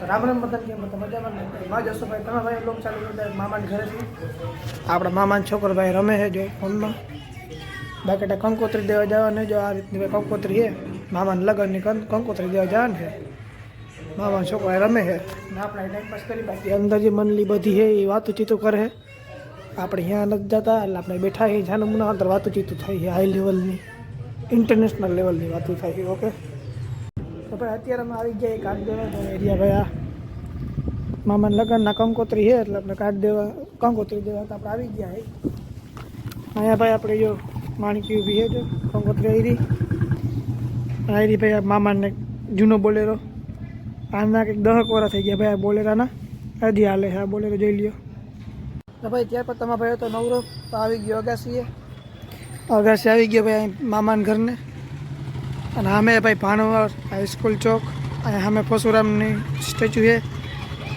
તો રામ રામ બધાને કેમ બધા મજામાં મા જશોભાઈ તમે ભાઈ લોક ચાલુ કરતા મામાને ઘરેથી આપણા મામાને છોકરો ભાઈ રમે છે જો ફોનમાં બાકી તો કંકોત્રી દેવા જવાને જો આ રીતની ભાઈ કંકોત્રી છે મામાને લગ્નની કંકોત્રી દેવા જવાનું છે મામા છોકરા રમે છે ને આપણે ટાઈમ પાસ કરી બાકી અંદર જે મનલી બધી છે એ વાતચીતો કરે છે આપણે અહીંયા નથી જતા એટલે આપણે બેઠા છીએ જ્યાં નમૂના અંદર વાતચીત થાય છે હાઈ લેવલની ઇન્ટરનેશનલ લેવલની વાતો થાય છે ઓકે તો પણ અત્યારેમાં આવી ગયા કાકદેવા તો એડિયા ભયા મામા લગન ના કોંગોત્રી છે એટલે આપણે કાકદેવા કોંગોત્રી દેવા તો આપણે આવી ગયા હાયા ભાઈ આપણે જો માણી કી ઊભી હે કોંગોત્રી આવી રી આવી રી ભાઈ મામાને જૂનો બોલેરો આના એક દહક વરા થઈ ગયા ભાઈ આ બોલેરોના અધી આલે છે આ બોલેરો જોઈ લ્યો તો ભાઈ ત્યાર પછી તમા ભાઈ તો નવરો તો આવી ગયો અગસીએ અગસી આવી ગયો ભાઈ મામાન ઘરને અને આમે ભાઈ પાણવ હાઈ સ્કૂલ ચોક અને આમે પશુરામની સ્ટેચ્યુ છે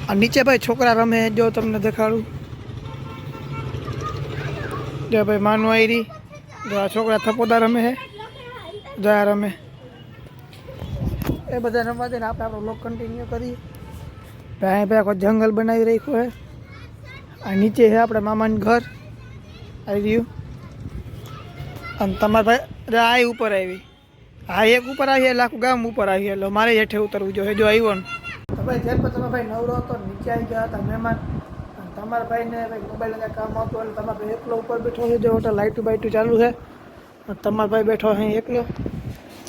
અને નીચે ભાઈ છોકરા રમે જો તમને દેખાળું જે ભાઈ માનુ આઈરી જો આ છોકરા થપોદાર અમે છે જો આ રમે એ બધા રમેને આપ આપ લોક કન્ટીન્યુ કરી ભાઈ પેકો જંગલ બનાવી રાખ્યો છે અને નીચે હે આપડા મામાનો ઘર આવી ગયું અને તમાર ભાઈ રે આઈ ઉપર આવી હા એક ઉપર આવી લાખ ગામ ઉપર આવી એટલે મારે હેઠે ઉતરવું જોઈએ જો આવ્યો ને ભાઈ જેમ તમે ભાઈ નવરો હતો નીચે આવી ગયા હતા મહેમાન તમારા ભાઈને ભાઈ મોબાઈલ કામ આવતું એટલે તમારા ભાઈ એકલો ઉપર બેઠો છે જો હોટલ લાઇટું બાઇટું ચાલુ છે તમારા ભાઈ બેઠો છે એકલો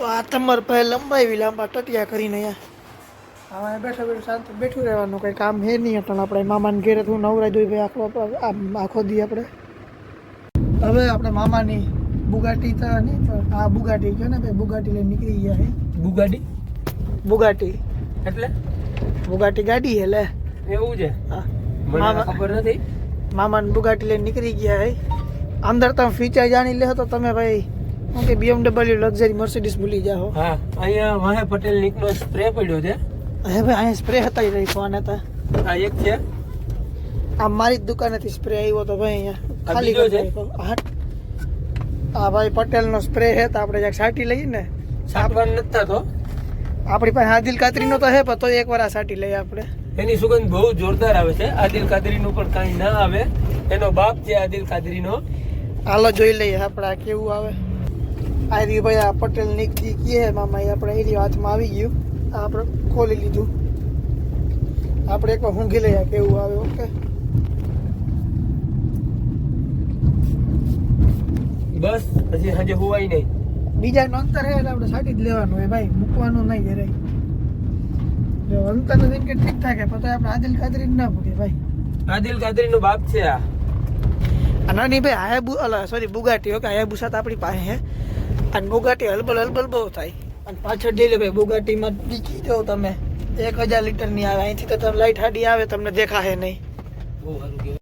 તો આ તમારા ભાઈ લંબાઈ બી લાંબા ટટિયા કરીને અહીંયા હવે બેઠો બેઠો શાંત બેઠું રહેવાનું કંઈ કામ હે નહીં પણ આપણે મામાને ઘેરે હું નવરાઈ જોઈ ભાઈ આખો આખો દી આપણે હવે આપણે મામાની बुगाटी तो है ना बुगाटी है ना भाई बुगाटी ले निकली गया है बुगाटी बुगाटी એટલે बुगाटी गाड़ी है ले એવું છે હા મા ખબર નથી મામાને बुगाटी લઈને નીકળી ગયા છે અંદર તમ ફીચા જાણી લે તો તમે ભાઈ કોઈ BMW luxury mercedes મુલી જાહો હા અહીંયા વાહે પટેલ નીકનો સ્પ્રએ પડ્યો છે એ ભાઈ અહીંયા સ્પ્રએ હતાઈ લઈ તો આને તો આ એક છે આમ મારી દુકાન હતી સ્પ્રએ આવ્યો તો ભાઈ અહીંયા ખાલી જો છે હાથ આ ભાઈ પટેલનો સ્પ્રે છે તો આપણે જ્યાં છાંટી લઈએ ને સાબણ નથી તો આપણી પાસે આદિલ કાતરીનો તો છે પણ તો એકવાર આ સાટી લઈએ આપણે એની સુગંધ બહુ જોરદાર આવે છે આદિલ કાતરીનું પણ કાંઈ ના આવે એનો બાપ છે આદિલ કાતરીનો હાલો જોઈ લઈએ આપણે આ કેવું આવે આદિ ભાઈ આ પટેલ નીકળી કીએ મામા એ આપણે એની વાતમાં આવી ગયું આપણે ખોલી લીધું આપણે એકવાર ઊંઘી લઈએ કેવું આવે ઓકે બસ હજી સાંજે હોવાય નહીં બીજા નો અંતર હે એટલે આપણે સાટી જ લેવાનું હોય ભાઈ મૂકવાનું નહીં ઘરે જો અંતર નો કે ઠીક ઠાક હે પછી આપણે આદિલ કાદરી ના ભૂગે ભાઈ આદિલ કાદરી નો બાપ છે આ નાની ભાઈ હાયાબુ અલા સોરી બુગાટી ઓકે હાયાબુસા તો આપણી પાસે હે અને બુગાટી હલબલ હલબલ બહુ થાય અને પાછળ જઈ લે ભાઈ બુગાટીમાં દીખી જાઓ તમે એક હજાર લીટરની આવે અહીંથી તો તમે લાઈટ હાડી આવે તમને દેખાશે નહીં